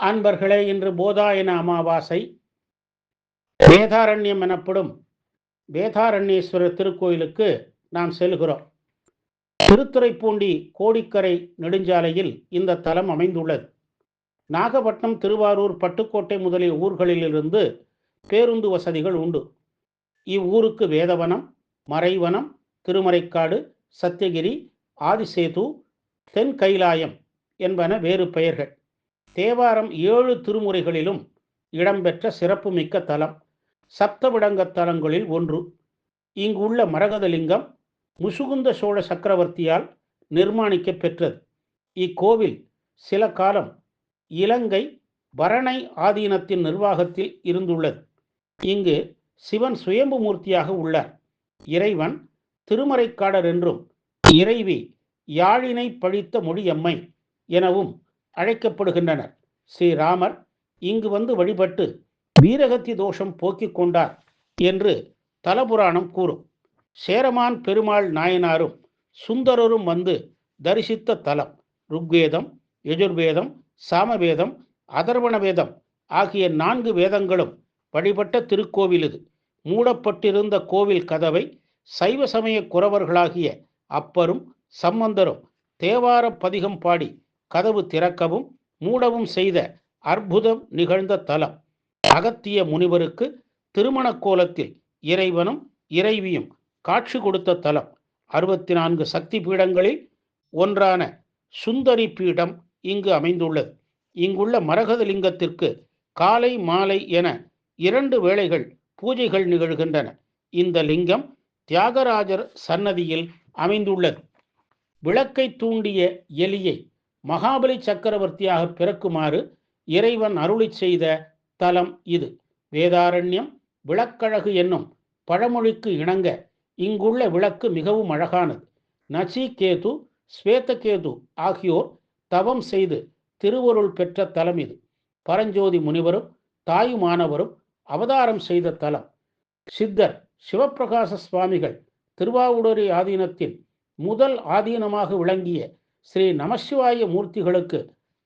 அன்பர்களே இன்று போதாயன அமாவாசை. வேதாரண்யம் எனப்படும் வேதாரண்யேஸ்வரர் திருக்கோயிலுக்கு நாம் செல்கிறோம். திருத்துறைப்பூண்டி கோடிக்கரை நெடுஞ்சாலையில் இந்த தலம் அமைந்துள்ளது. நாகப்பட்டினம் திருவாரூர் பட்டுக்கோட்டை முதலிய ஊர்களிலிருந்து பேருந்து வசதிகள் உண்டு. இவ்வூருக்கு வேதவனம் மறைவனம் திருமறைக்காடு சத்தியகிரி ஆதிசேது தென் கைலாயம் என்பன வேறு பெயர்கள். தேவாரம் ஏழு திருமுறைகளிலும் இடம்பெற்ற சிறப்புமிக்க தலம் சப்தவிடங்க தலங்களில் ஒன்று. இங்குள்ள மரகதலிங்கம் முசுகுந்த சோழ சக்கரவர்த்தியால் நிர்மாணிக்க பெற்றது. இக்கோவில் சில காலம் இலங்கை பரணை ஆதீனத்தின் நிர்வாகத்தில் இருந்துள்ளது. இங்கு சிவன் சுயம்பு மூர்த்தியாக உள்ளார். இறைவன் திருமறைக்காடர் என்றும் இறைவி யாழினை பழித்த மொழியம்மை எனவும் அழைக்கப்படுகின்றனர். ஸ்ரீராமர் இங்கு வந்து வழிபட்டு வீரகத்தி தோஷம் போக்கிக் கொண்டார் என்று தலபுராணம் கூறும். சேரமான் பெருமாள் நாயனாரும் சுந்தரரும் வந்து தரிசித்த தலம் ருக்வேதம் யஜுர்வேதம் சாமவேதம் அதர்வண வேதம் ஆகிய நான்கு வேதங்களும் வழிபட்ட திருக்கோவில் இது. மூடப்பட்டிருந்த கோவில் கதவை சைவ சமய குறவர்களாகிய அப்பரும் சம்பந்தரும் தேவார பதிகம் பாடி கதவு திறக்கவும் மூடவும் செய்த அற்புதம் நிகழ்ந்த தலம். அகத்திய முனிவருக்கு திருமண கோலத்தில் இறைவனும் இறைவியும் காட்சி கொடுத்த தலம். அறுபத்தி நான்கு சக்தி பீடங்களில் ஒன்றான சுந்தரி பீடம் இங்கு அமைந்துள்ளது. இங்குள்ள மரகத லிங்கத்திற்கு காலை மாலை என இரண்டு வேளைகள் பூஜைகள் நிகழ்கின்றன. இந்த லிங்கம் தியாகராஜர் சன்னதியில் அமைந்துள்ளது. விளக்கை தூண்டிய எலியை மகாபலி சக்கரவர்த்தியாக பிறக்குமாறு இறைவன் அருளி செய்த தலம் இது. வேதாரண்யம் விளக்கழகு என்னும் பழமொழிக்கு இணங்க இங்குள்ள விளக்கு மிகவும் அழகானது. நசிகேது ஸ்வேதகேது ஆகியோர் தவம் செய்து திருவருள் பெற்ற தலம் இது. பரஞ்சோதி முனிவரும் தாயுமானவரும் அவதாரம் செய்த தலம். சித்தர் சிவப்பிரகாச சுவாமிகள் திருவாவூடரி ஆதீனத்தின் முதல் ஆதீனமாக விளங்கிய ஸ்ரீ நமசிவாய மூர்த்திகளுக்கு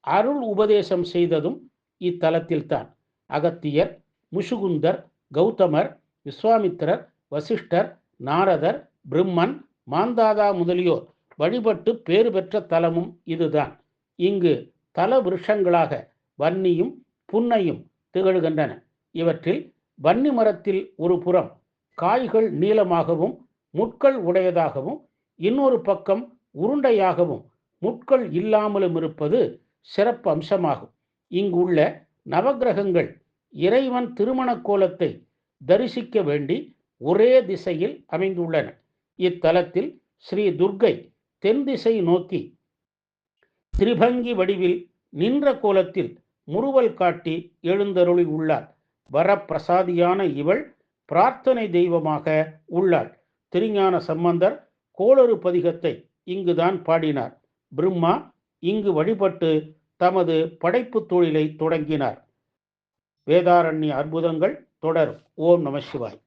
அருள் உபதேசம் செய்ததும் இத்தலத்தில்தான். அகத்தியர் முஷுகுந்தர் கௌதமர் விஸ்வாமித்திரர் வசிஷ்டர் நாரதர் பிரம்மன் மாந்தாதா முதலியோர் வழிபட்டு பேறு பெற்ற தலமும் இதுதான். இங்கு தல விருஷங்களாக வன்னியும் புன்னையும் திகழ்கின்றன. இவற்றில் வன்னி மரத்தில் ஒரு புறம் காய்கள் நீளமாகவும் முட்கள் உடையதாகவும் இன்னொரு பக்கம் உருண்டையாகவும் முட்கள் இல்லாமலும் இருப்பது சிறப்பு அம்சமாகும். இங்குள்ள நவகிரகங்கள் இறைவன் திருமண கோலத்தை தரிசிக்க வேண்டி ஒரே திசையில் அமைந்துள்ளன. இத்தலத்தில் ஸ்ரீ துர்கை தென் திசை நோக்கி திரிபங்கி வடிவில் நின்ற கோலத்தில் முறுவல் காட்டி எழுந்தருளி உள்ளார் வரப்பிரசாதியான இவள் பிரார்த்தனை தெய்வமாக உள்ளாள். திருஞான சம்பந்தர் கோளறு பதிகத்தை இங்குதான் பாடினார். பிரம்மா இங்கு வழிபட்டு தமது படைப்பு தொழிலை தொடங்கினார். வேதாரண்ய அற்புதங்கள் தொடரும். ஓம் நம சிவாய்.